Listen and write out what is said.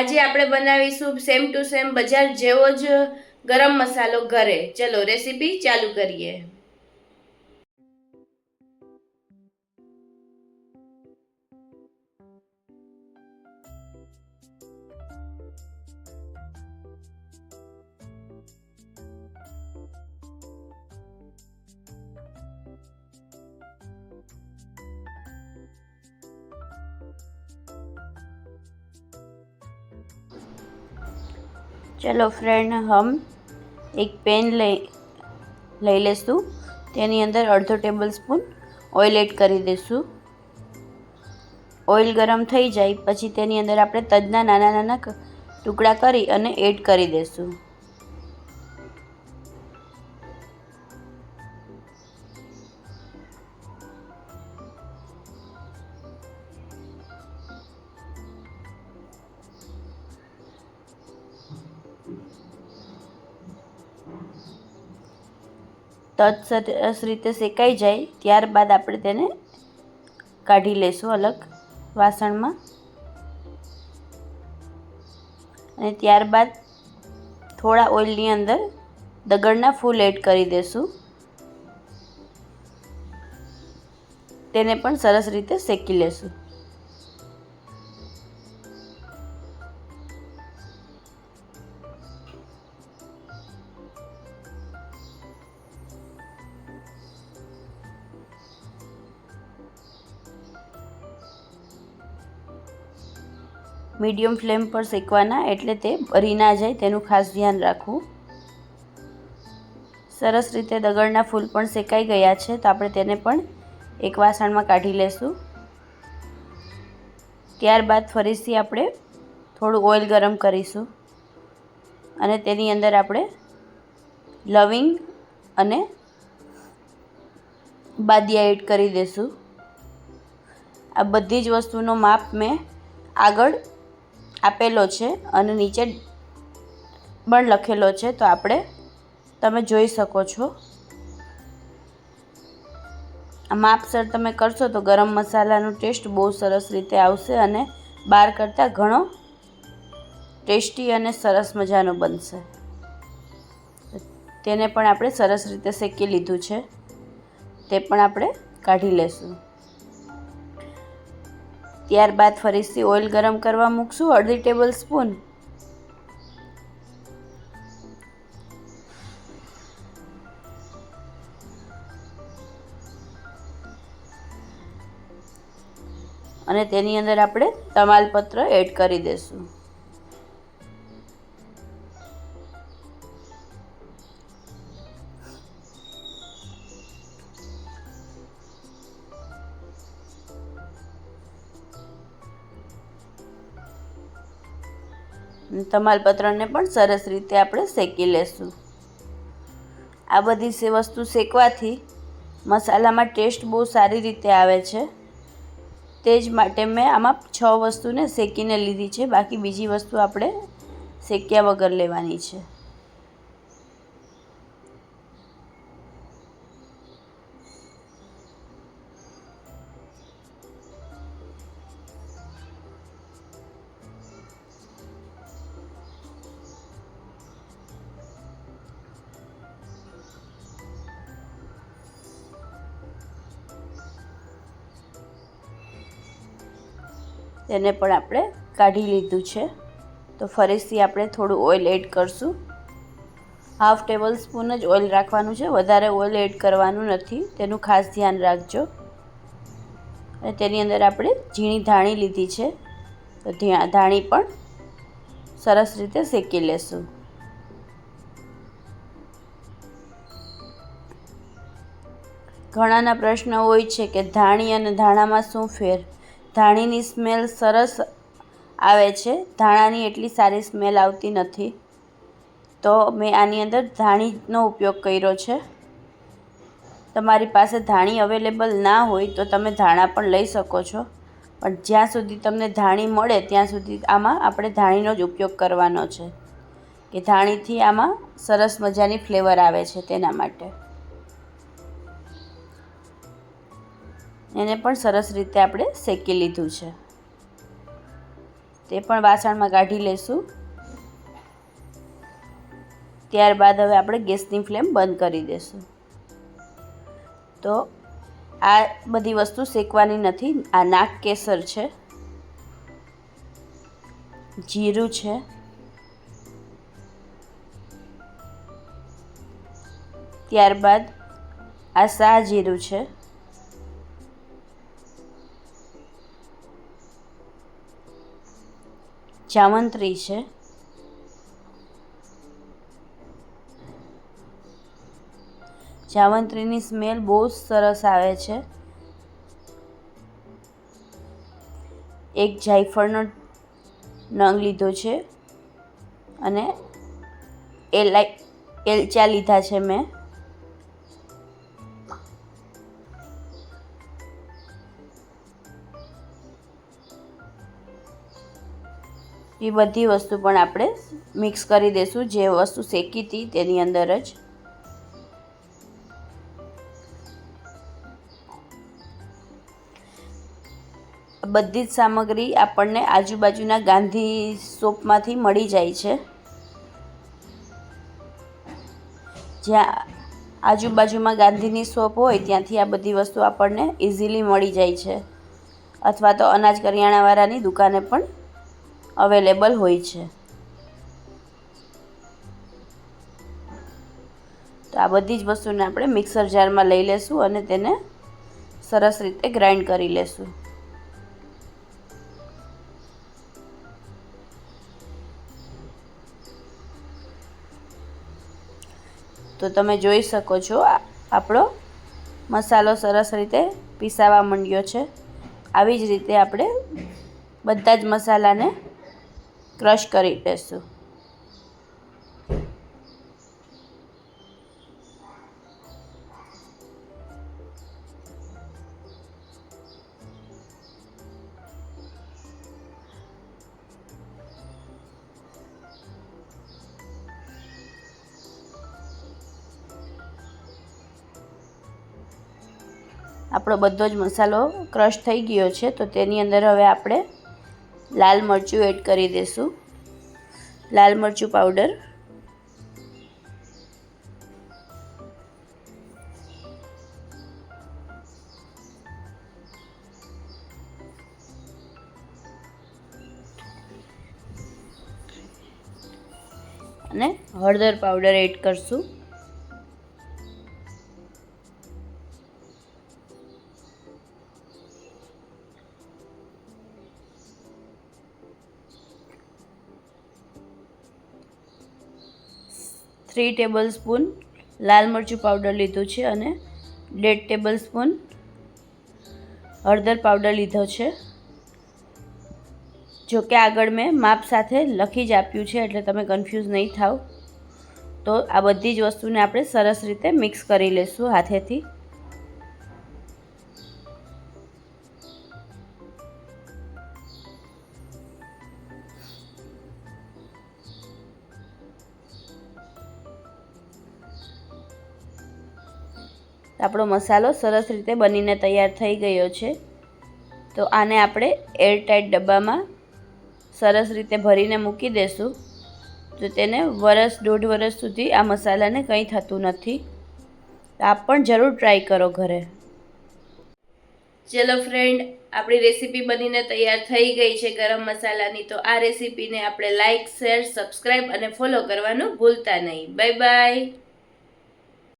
આજે આપણે બનાવીશું સેમ ટુ સેમ બજાર જેવો જ ગરમ મસાલો ઘરે. ચલો રેસીપી ચાલુ કરીએ. ચલો ફ્રેન્ડ હમ એક પેન લઈ લઈ લેશું. તેની અંદર અડધો ટેબલ સ્પૂન ઓઇલ એડ કરી દઈશું ઓઇલ ગરમ થઈ જાય, પછી તેની અંદર આપણે તજના નાના નાના ટુકડા કરી અને એડ કરી દઈશું તજ સરસ રીતે શેકાઈ જાય, ત્યારબાદ આપણે તેને કાઢી લઈશું અલગ વાસણમાં. અને ત્યારબાદ થોડા ઓઇલની અંદર દગડના ફૂલ એડ કરી દઈશું તેને પણ સરસ રીતે શેકી લેશું. મીડિયમ ફ્લેમ પર શેકવાના એટલે તે ભરી ના જાય, તેનું ખાસ ધ્યાન રાખવું. સરસ રીતે દગડના ફૂલ પણ શેકાઈ ગયા છે, તો આપણે તેને પણ એક વાસણમાં કાઢી લેશું. ત્યારબાદ ફરીથી આપણે થોડું ઓઇલ ગરમ કરીશું. અને તેની અંદર આપણે લવિંગ અને બાદિયા એડ કરી દઈશું આ બધી જ વસ્તુનો માપ મેં આગળ આપેલો છે અને નીચે પણ લખેલો છે, તો આપણે તમે જોઈ શકો છો. માપસર તમે કરશો તો ગરમ મસાલાનો ટેસ્ટ બહુ સરસ રીતે આવશે અને બહાર કરતાં ઘણો ટેસ્ટી અને સરસ મજાનો બનશે. તેને પણ આપણે સરસ રીતે શેકી લીધું છે. તે પણ આપણે કાઢી લેશું. ત્યારબાદ ફરીથી ઓઇલ ગરમ કરવા મૂકશું અડધી ટેબલ સ્પૂન. અને તેની અંદર આપણે તમાલપત્ર એડ કરી દઈશું. તમાલપત્રને પણ સરસ રીતે આપણે શેકી લેશું. આ બધી વસ્તુ શેકવાથી મસાલામાં ટેસ્ટ બહુ સારી રીતે આવે છે. તે જ માટે મેં આમાં છ વસ્તુને શેકીને લીધી છે. બાકી બીજી વસ્તુ આપણે શેક્યા વગર લેવાની છે. તેને પણ આપણે કાઢી લીધું છે. તો ફરીથી આપણે થોડું ઓઇલ એડ કરશું. હાફ ટેબલ સ્પૂન જ ઓઇલ રાખવાનું છે. વધારે ઓઇલ એડ કરવાનું નથી. તેનું ખાસ ધ્યાન રાખજો. અને તેની અંદર આપણે ઝીણી ધાણી લીધી છે. તો ધ્યા- ધાણી પણ સરસ રીતે શેકી લેશું. ઘણાના પ્રશ્ન હોય છે કે ધાણી અને ધાણામાં શું ફેર? ધાણીની સ્મેલ સરસ આવે છે. ધાણાની એટલી સારી સ્મેલ આવતી નથી. તો મેં આની અંદર ધાણીનો ઉપયોગ કર્યો છે. તમારી પાસે ધાણી અવેલેબલ ના હોય તો તમે ધાણા પણ લઈ શકો છો. પણ જ્યાં સુધી તમને ધાણી મળે ત્યાં સુધી આમાં આપણે ધાણીનો જ ઉપયોગ કરવાનો છે. કે ધાણીથી આમાં સરસ મજાની ફ્લેવર આવે છે તેના માટે. એને પણ સરસ રીતે આપણે શેકી લીધું છે. તે પણ વાસણમાં કાઢી લઈશું ત્યારબાદ હવે આપણે ગેસની ફ્લેમ બંધ કરી દઈશું તો આ બધી વસ્તુ શેકવાની નથી, આ નાક કેસર છે, જીરું છે, ત્યારબાદ આ શાહ જીરું છે. જામંત્રી છે. જાવંત્રીની સ્મેલ બહુ જ સરસ આવે છે. એક જાયફળનો નંગ લીધો છે. અને એલા એલચા લીધા છે મેં. એ બધી વસ્તુ પણ આપણે મિક્સ કરી દઈશું જે વસ્તુ શેકી હતી તેની અંદર જ. બધી જ સામગ્રી આપણને આજુબાજુના ગાંધી શોપમાંથી મળી જાય છે. જ્યાં આજુબાજુમાં ગાંધીની શોપ હોય ત્યાંથી આ બધી વસ્તુ આપણને ઇઝીલી મળી જાય છે. અથવા તો અનાજ કરિયાણાવાળાની દુકાને પણ અવેલેબલ હોય છે. તો આ બધી જ વસ્તુને આપણે મિક્સર જારમાં લઈ લેશું અને તેને સરસ રીતે ગ્રાઇન્ડ કરી લેશું. તો તમે જોઈ શકો છો આપણો મસાલો સરસ રીતે પીસાવા માંડ્યો છે. આવી જ રીતે આપણે બધા જ મસાલાને ક્રશ કરી લેશું આપણો બધો જ મસાલો ક્રશ થઈ ગયો છે, તો તેની અંદર હવે આપણે લાલ મરચું એડ કરી દઈશું લાલ મરચું પાવડર. અને હળદર પાવડર એડ કરશું. થ્રી ટેબલ સ્પૂન લાલ મરચું પાવડર લીધું છે અને દેઢ ટેબલ સ્પૂન હળદર પાવડર લીધો છે. જો કે આગળ મેં માપ સાથે લખી જ આપ્યું છે, એટલે તમે કન્ફ્યુઝ નહીં થાવ. તો આ બધી જ વસ્તુને આપણે સરસ રીતે મિક્સ કરી લઈશું હાથેથી. આપણો મસાલો સરસ રીતે બનીને તૈયાર થઈ ગયો છે. તો આને આપણે એરટાઈટ ડબ્બામાં સરસ રીતે ભરીને મૂકી દેશું. તો તેને વરસ, દોઢ વરસ સુધી આ મસાલાને કંઈ થતું નથી. આપ પણ જરૂર ટ્રાય કરો ઘરે. ચલો ફ્રેન્ડ આપણી રેસીપી બનીને તૈયાર થઈ ગઈ છે ગરમ મસાલાની. તો આ રેસીપીને આપણે લાઇક શેર સબસ્ક્રાઈબ અને ફોલો કરવાનું ભૂલતા નહીં. Bye bye